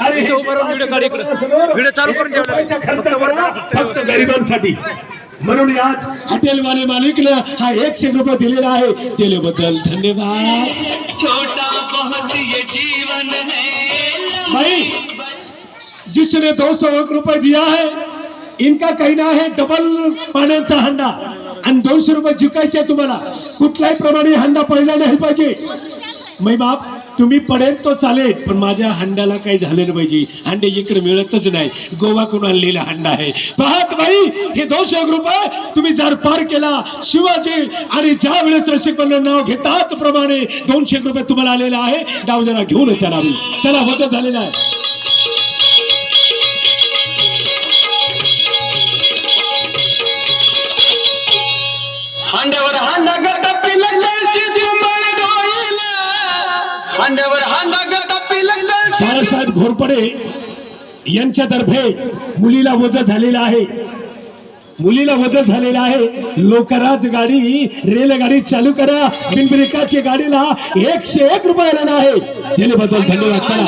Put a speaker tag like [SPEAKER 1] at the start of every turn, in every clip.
[SPEAKER 1] आणि
[SPEAKER 2] इथं उभं राहून व्हिडिओ काढ इकडं. व्हिडिओ चालू करून ठेवला.
[SPEAKER 1] पैसा खर्च
[SPEAKER 2] फक्त वर
[SPEAKER 1] करा,
[SPEAKER 2] फक्त
[SPEAKER 1] फक्त गरिबांसाठी. म्हणून आज हॉटेल वाले मालिकनं हा एकशे रुपये दिलेला आहे. दिल्याबद्दल धन्यवाद.
[SPEAKER 3] छोटा बहुत ये जीवन है।
[SPEAKER 1] भाई जिसने दो सौ एक रुपए दिया है इनका कहना है डबल पाण्याचा हंडा. आणि दोनशे रुपये जिंकायचे तुम्हाला. कुठल्याही प्रमाणे हंडा पडला नाही पाहिजे. मै बाप तुम्ही पडेल तो चालेल. पण माझ्या हंड्याला काही झालेलं पाहिजे. हंडे इकडे मिळतच नाही. गोवाकडून आणलेला हंडा आहे? पाहत बाई हे दोनशे एक रुपये तुम्ही जर पार केला शिवाजी आणि ज्या वेळेस रसिक नाव घेताच प्रमाणे दोनशे रुपये तुम्हाला आलेला आहे. डाव जरा घेऊन चला चला होतं झालेलं आहे.
[SPEAKER 3] हांड्यावर हांडा करता लागलं
[SPEAKER 1] घोरपडे यांच्यातर्फे मुलीला वज झालेला आहे. मुलीला वज झालेला आहे. लोकराज गाडी रेलगाडी चालू करा. बिनब्रेकाची गाडीला एकशे एक रुपये आलेला आहे. दिल्याबद्दल धन्यवाद. चला.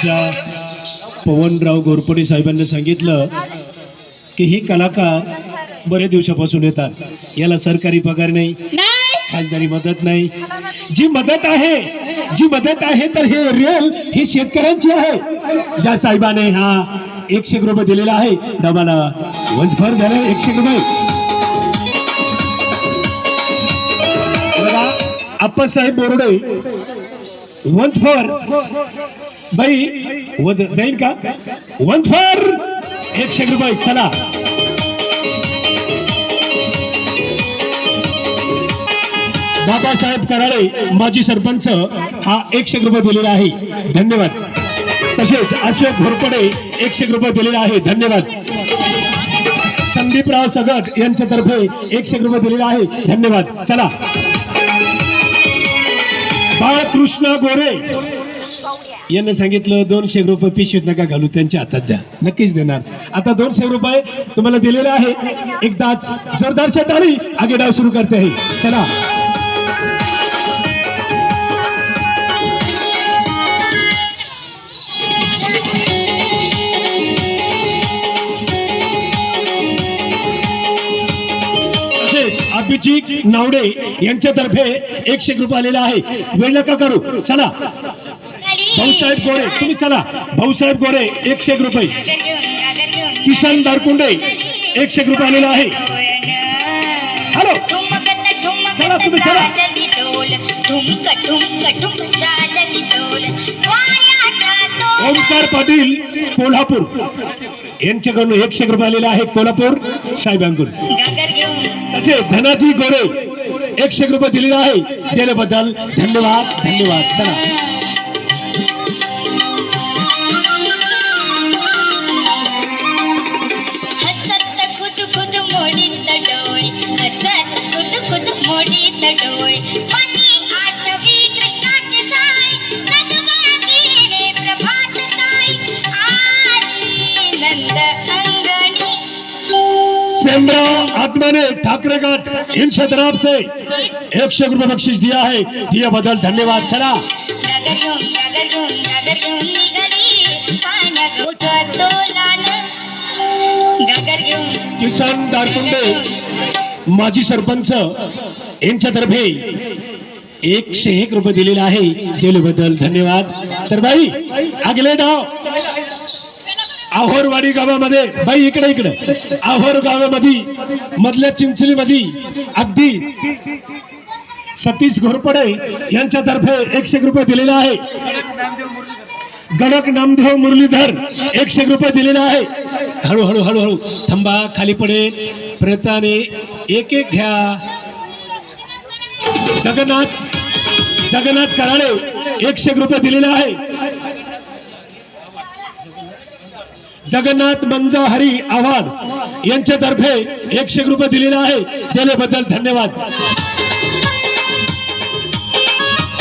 [SPEAKER 1] अच्छा पवनराव घोरपडे साहेबांनी सांगितलं की हे कलाकार बरेच दिवसापासून येतात. याला सरकारी पगार नाही खासदारी मदत नाही. जी मदत आहे जी मदत आहे तर हे रिअल ही शेतकऱ्यांची आहे. ज्या साहेबाने हा एकशे एक रुपये दिलेला आहे डबाला वंशभर झालं एकशे एक रुपये. आप्पासाहेब बोर्डे वंच फॉर बाई वज जाईल का? वन फॉर एकशे रुपये. चला. बाबासाहेब कराळे माजी सरपंच हा एकशे रुपये दिलेला आहे. धन्यवाद. तसेच अशोक घोरपडे एकशे रुपये दिलेला आहे. धन्यवाद. संदीपराव सगट यांच्यातर्फे एकशे एक रुपये दिलेला आहे. धन्यवाद. चला. बाळकृष्ण गोरे यांनी सांगितलं दोनशे रुपये पिशवीत नका घालू त्यांच्या हातात द्या. नक्कीच देणार. आता दोनशे रुपये तुम्हाला दिलेले आहे. एकदाच जोरदारच्या टाळी आगे डाव सुरू करते आहे. चला. अभिजित नावडे यांच्यातर्फे एकशे एक रुपये आलेला आहे. वेळ नका करू. चला. भाऊसाहेब गोरे तुम्ही चला. भाऊसाहेब गोरे एकशे एक रुपये. किसन दारकुंडे एकशे एक रुपये आलेला आहे. हॅलो. चला तुम्ही चला. ओमकार पाटील कोल्हापूर. यांच्याकडून एकशे एक रुपये आलेला आहे कोल्हापूर. साहेबांकडून तसे धनाजी गोरे एकशे एक रुपये दिलेला आहे. दिल्याबद्दल धन्यवाद धन्यवाद. चला. आत्माने ठाकरे गट इनसे तरफ से एक सौ रुपए बख्शिश दिया है दियाबद्दल धन्यवाद. चला. किसान दारकुंडे माजी सरपंच यांच्यातर्फे एकशे एक रुपये दिलेले आहे. दिल्याबद्दल धन्यवाद. तर बाई आगले डाव आहोरवाडी गावामध्ये बाई इकडे इकडे. आहोर गावामध्ये मधल्या चिंचलीमध्ये अगदी सतीश घोरपडे यांच्यातर्फे एकशे रुपये दिलेला आहे. गणक नामदेव मुरलीधर एकशे रुपये दिलेला आहे. हळूहळू हळूहळू थांबा खाली पडेल प्रयत्नाने एक एक घ्या. जगन्नाथ जगन्नाथ कराळे एकशे रुपये दिलेला आहे. जगन्नाथ मंजा हरी आव्हाड यांच्यातर्फे एकशे रुपये दिलेला आहे. दिल्याबद्दल धन्यवाद.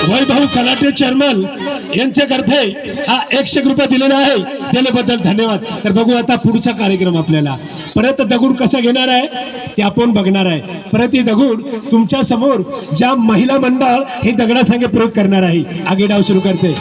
[SPEAKER 1] वैभव कलाटे चेअरमन यांच्यातर्फे हा एकशे रुपये दिलेला आहे. दिल्याबद्दल धन्यवाद. तर बघू आता पुढचा कार्यक्रम आपल्याला. परत दगड कसा घेणार आहे? ते आपण बघणार आहे. परत ही दगड तुमच्यासमोर ज्या महिला मंडळ हे दगडासंगे प्रयोग करणार आहे. आगे डाव सुरू करते.